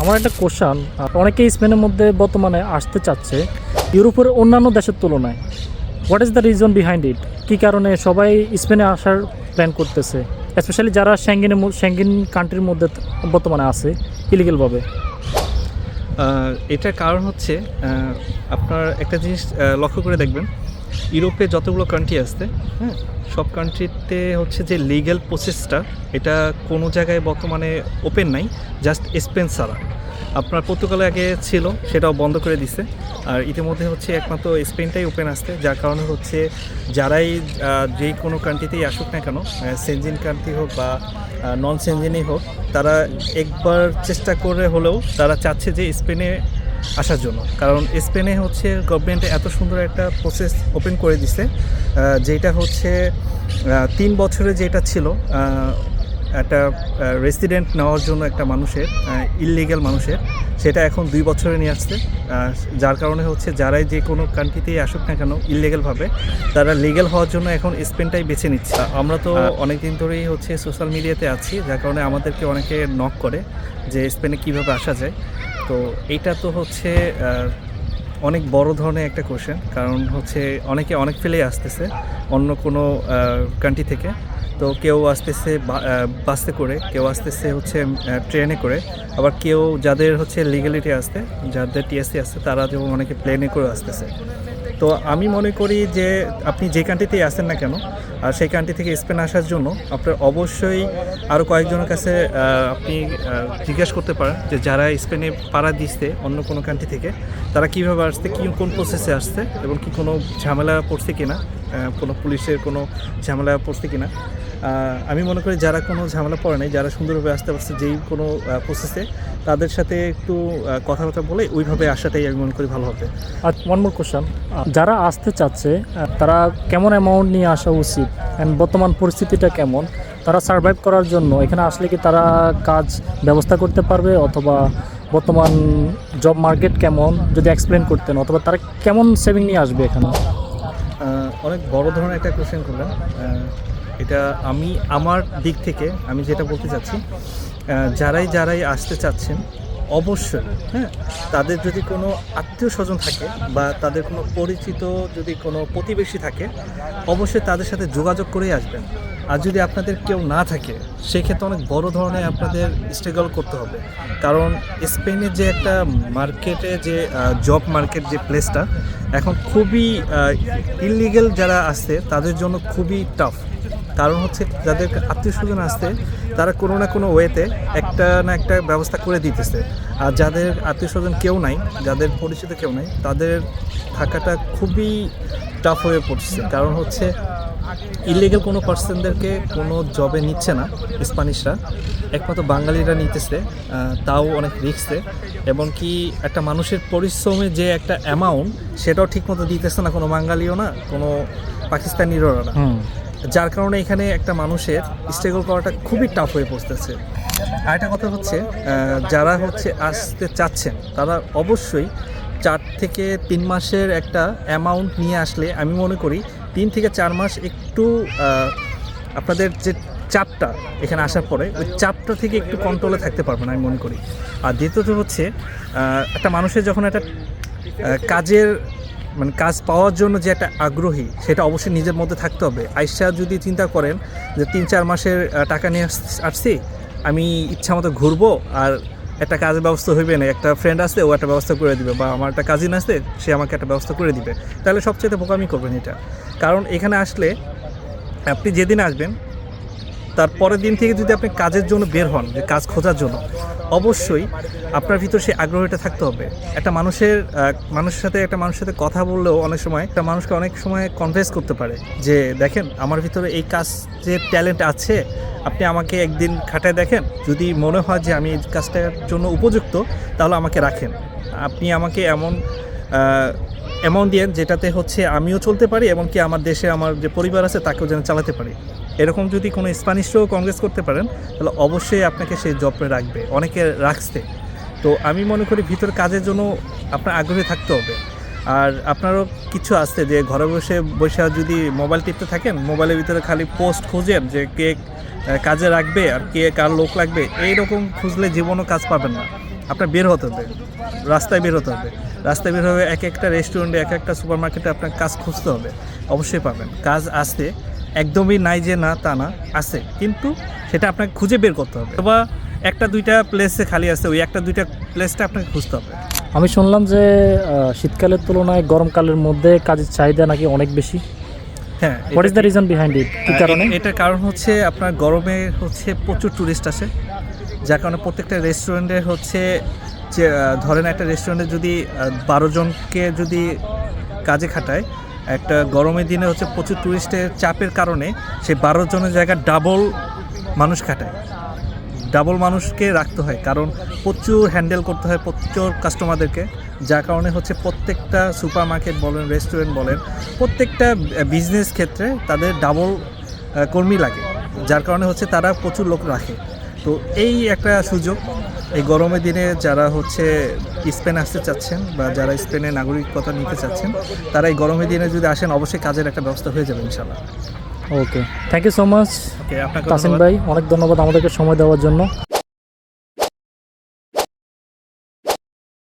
আমার একটা কোশ্চান অনেকেই স্পেনের মধ্যে বর্তমানে আসতে চাচ্ছে ইউরোপের অন্যান্য দেশের তুলনায়। What is the reason behind it কী কারণে সবাই স্পেনে আসার প্ল্যান করতেছে? স্পেশালি যারা শ্যাঙ্গিনের শ্যাঙ্গিন কান্ট্রির মধ্যে বর্তমানে আছে ইলিগেলভাবে এটার কারণ হচ্ছে আপনার একটা জিনিস লক্ষ্য করে দেখবেন, ইউরোপে যতগুলো কান্ট্রি আছে হ্যাঁ সব কান্ট্রিতে হচ্ছে যে লিগ্যাল প্রসেসটা এটা কোনো জায়গায় বর্তমানে ওপেন নাই জাস্ট স্পেন ছাড়া। আপনার পর্তুগালে আগে ছিল, সেটাও বন্ধ করে দিছে। আর ইতিমধ্যে হচ্ছে একমাত্র স্পেনটাই ওপেন আসছে, যার কারণে হচ্ছে যারাই যে কোনো কান্ট্রিতেই আসুক না কেন সেনজিন কান্ট্রি হোক বা নন সেনজিনই হোক, তারা একবার চেষ্টা করে হলেও তারা চাচ্ছে যে স্পেনে আসার জন্য। কারণ স্পেনে হচ্ছে গভর্নমেন্ট এত সুন্দর একটা প্রসেস ওপেন করে দিছে যেটা হচ্ছে তিন বছরে যেটা ছিল একটা রেসিডেন্ট নেওয়ার জন্য একটা মানুষের ইললিগ্যাল মানুষের সেটা এখন দুই বছরে নিয়ে আসছে। যার কারণে হচ্ছে যারাই যে কোনো কান্ট্রিতেই আসুক না কেন ইললিগ্যালভাবে তারা লিগ্যাল হওয়ার জন্য এখন স্পেনটাই বেছে নিচ্ছে। আমরা তো অনেক দিন ধরেই হচ্ছে সোশ্যাল মিডিয়াতে আছি যার কারণে আমাদেরকে অনেকে নক করে যে স্পেনে কীভাবে আসা যায়। তো এটা তো হচ্ছে অনেক বড় ধরনের একটা কোশ্চেন কারণ হচ্ছে অনেকে অনেক ফেলেই আসতেছে অন্য কোনো কান্ট্রি থেকে। তো কেউ আসতেছে বাসে করে, কেউ আসতেছে হচ্ছে ট্রেনে করে। আবার কেউ যাদের হচ্ছে লিগ্যালিটি আসতে যাদের টিএসসি আসতে তারা যেমন অনেকে প্লেনে করে আসতেছে। তো আমি মনে করি যে আপনি যে কান্ট্রিতেই আসেন না কেন, আর সেই কান্ট্রি থেকে স্পেন আসার জন্য আপনার অবশ্যই আরও কয়েকজনের কাছে আপনি জিজ্ঞাসা করতে পারেন যে যারা স্পেনে পাড়া দিচ্ছে অন্য কোনো কান্ট্রি থেকে, তারা কীভাবে আসছে, কী, কোন প্রসেসে আসছে এবং কি কোনো ঝামেলা পড়ছে কিনা। কোনো পুলিশের কোনো ঝামেলা পড়ছে কিনা। আমি মনে করি যারা কোনো ঝামেলা পড়ে নাই, যারা সুন্দরভাবে আসতে পারছে যেই কোনো প্রসেসে তাদের সাথে একটু কথাবার্তা বলে ওইভাবে আসাটাই আমি মনে করি ভালো হবে। আর ওয়ান মোর কোশ্চান যারা আসতে চাচ্ছে তারা কেমন অ্যামাউন্ট নিয়ে আসা উচিত? অ্যান্ড বর্তমান পরিস্থিতিটা কেমন? তারা সার্ভাইভ করার জন্য এখানে আসলে কি তারা কাজ ব্যবস্থা করতে পারবে? অথবা বর্তমান জব মার্কেট কেমন? যদি এক্সপ্লেন করতেন, অথবা তারা কেমন সেভিং নিয়ে আসবে এখানে? অনেক বড় ধরনের একটা কোশ্চেন করলেন। এটা আমি, আমার দিক থেকে আমি যেটা বলতে চাচ্ছি যারাই যারাই আসতে চাচ্ছেন, অবশ্যই হ্যাঁ তাদের যদি কোনো আত্মীয় স্বজন থাকে বা তাদের কোনো পরিচিত যদি কোনো প্রতিবেশী থাকে, অবশ্যই তাদের সাথে যোগাযোগ করেই আসবেন। আর যদি আপনাদের কেউ না থাকে, সেক্ষেত্রে অনেক বড় ধরনের আপনাদের স্ট্রাগল করতে হবে। কারণ স্পেনের যে একটা মার্কেটে যে জব মার্কেট যে প্লেসটা এখন খুবই ইলিগেল যারা আসছে, তাদের জন্য খুবই টাফ কারণ হচ্ছে যাদের আত্মীয় স্বজন আসতে তারা কোনো না কোনো ওয়েতে একটা না একটা ব্যবস্থা করে দিতেছে। আর যাদের আত্মীয় স্বজন কেউ নাই, যাদের পরিচিত কেউ নাই, তাদের থাকাটা খুবই টাফ হয়ে পড়ছে। কারণ হচ্ছে ইলিগেল কোনো পার্সনদেরকে কোনো জবে নিচ্ছে না স্প্যানিশরা একমাত্র বাঙালিরা নিতেছে তাও অনেক রিক্সে এবং কি একটা মানুষের পরিশ্রমে যে একটা অ্যামাউন্ট সেটাও ঠিকমতো দিতেছে না কোনো বাঙালিও না কোনো পাকিস্তানিরও না। যার কারণে এখানে একটা মানুষের স্ট্রাগল করাটা খুবই টাফ হয়ে পড়তেছে। আরেকটা কথা হচ্ছে যারা হচ্ছে আসতে চাচ্ছেন তারা অবশ্যই চার থেকে তিন মাসের একটা অ্যামাউন্ট নিয়ে আসলে আমি মনে করি তিন থেকে চার মাস একটু আপনাদের যে চাপটা এখানে আসার পরে, ওই চাপটা থেকে একটু কন্ট্রোলে থাকতে পারবেন আমি মনে করি। আর দ্বিতীয়ত হচ্ছে একটা মানুষের যখন একটা কাজের মানে কাজ পাওয়ার জন্য যে একটা আগ্রহী, সেটা অবশ্যই নিজের মধ্যে থাকতে হবে। আইসা যদি চিন্তা করেন যে তিন চার মাসের টাকা নিয়ে আস- আসছি, আমি ইচ্ছা মতো ঘুরবো, আর একটা কাজের ব্যবস্থা হইবে না, একটা ফ্রেন্ড আসছে ও একটা ব্যবস্থা করে দিবে বা আমার একটা কাজিন আসছে সে আমাকে একটা ব্যবস্থা করে দিবে। তাহলে সবচেয়ে বোকামি করবেন এটা। কারণ এখানে আসলে আপনি যেদিন আসবেন তার পরের দিন থেকে যদি আপনি কাজের জন্য বের হন, যে কাজ খোঁজার জন্য, অবশ্যই আপনার ভিতর সেই আগ্রহটা থাকতে হবে। একটা মানুষের মানুষের সাথে, একটা মানুষের সাথে কথা বললেও অনেক সময়, একটা মানুষকে অনেক সময় কনভেন্স করতে পারে যে, দেখেন, আমার ভিতরে এই কাজ, যে ট্যালেন্ট আছে, আপনি আমাকে একদিন খাটায় দেখেন। যদি মনে হয় যে আমি এই কাজটার জন্য উপযুক্ত, তাহলে আমাকে রাখেন। আপনি আমাকে এমন অ্যামাউন্ট দিয়েন যেটাতে হচ্ছে আমিও চলতে পারি এবং কি আমার দেশে আমার যে পরিবার আছে তাকেও যেন চালাতে পারি। এরকম যদি কোনো স্প্যানিশও কংগ্রেস করতে পারেন, তাহলে অবশ্যই আপনাকে সেই জবে রাখবে, অনেকে রাখছে। তো আমি মনে করি ভিতর কাজের জন্য আপনার আগ্রহী থাকতে হবে। আর আপনারও কিছু আছে যে ঘরে বসে বসে যদি মোবাইল টিপতে থাকেন, মোবাইলের ভিতরে খালি পোস্ট খুঁজেন যে কে কাজে রাখবে আর কে কার লোক লাগবে, এইরকম খুঁজলে জীবনও কাজ পাবেন না। আপনার বের হতে হবে, রাস্তায় বের হতে হবে। রাস্তায় বের হবে এক একটা রেস্টুরেন্টে এক একটা সুপার মার্কেটে আপনার কাজ খুঁজতে হবে। অবশ্যই পাবেন। কাজ আসতে একদমই নাই যে না তা না আছে। কিন্তু সেটা আপনাকে খুঁজে বের করতে হবে। অথবা একটা দুইটা প্লেসে খালি আছে ওই একটা দুইটা প্লেসটা আপনাকে খুঁজতে হবে। আমি শুনলাম যে শীতকালের তুলনায় গরমকালের মধ্যে কাজের চাহিদা নাকি অনেক বেশি। হ্যাঁ what is the reason behind it কি কারণে? এটার কারণ হচ্ছে আপনার গরমে হচ্ছে প্রচুর টুরিস্ট আসে। যার কারণে প্রত্যেকটা রেস্টুরেন্টে হচ্ছে যে ধরেন একটা রেস্টুরেন্টে যদি বারো জনকে যদি কাজে খাটায়, একটা গরমের দিনে হচ্ছে প্রচুর টুরিস্টের চাপের কারণে সেই বারো জনের জায়গায় ডাবল মানুষ খাটায়। ডাবল মানুষকে রাখতে হয়, কারণ প্রচুর হ্যান্ডেল করতে হয় প্রচুর কাস্টমারদেরকে যার কারণে হচ্ছে প্রত্যেকটা সুপার মার্কেট বলেন রেস্টুরেন্ট বলেন, প্রত্যেকটা বিজনেস ক্ষেত্রে তাদের ডাবল কর্মী লাগে। যার কারণে হচ্ছে তারা প্রচুর লোক রাখে। তো এই একটা সুযোগ। এই গরমের দিনে যারা হচ্ছে স্পেন আসতে চাচ্ছেন বা যারা স্পেনের নাগরিকতা নিতে চাচ্ছেন তারা এই গরমের দিনে যদি আসেন অবশ্যই কাজের একটা ব্যবস্থা হয়ে যাবে ইনশাল্লাহ okay thank you so much okay আপনাকে ভাই অনেক ধন্যবাদ আমাদেরকে সময় দেওয়ার জন্য।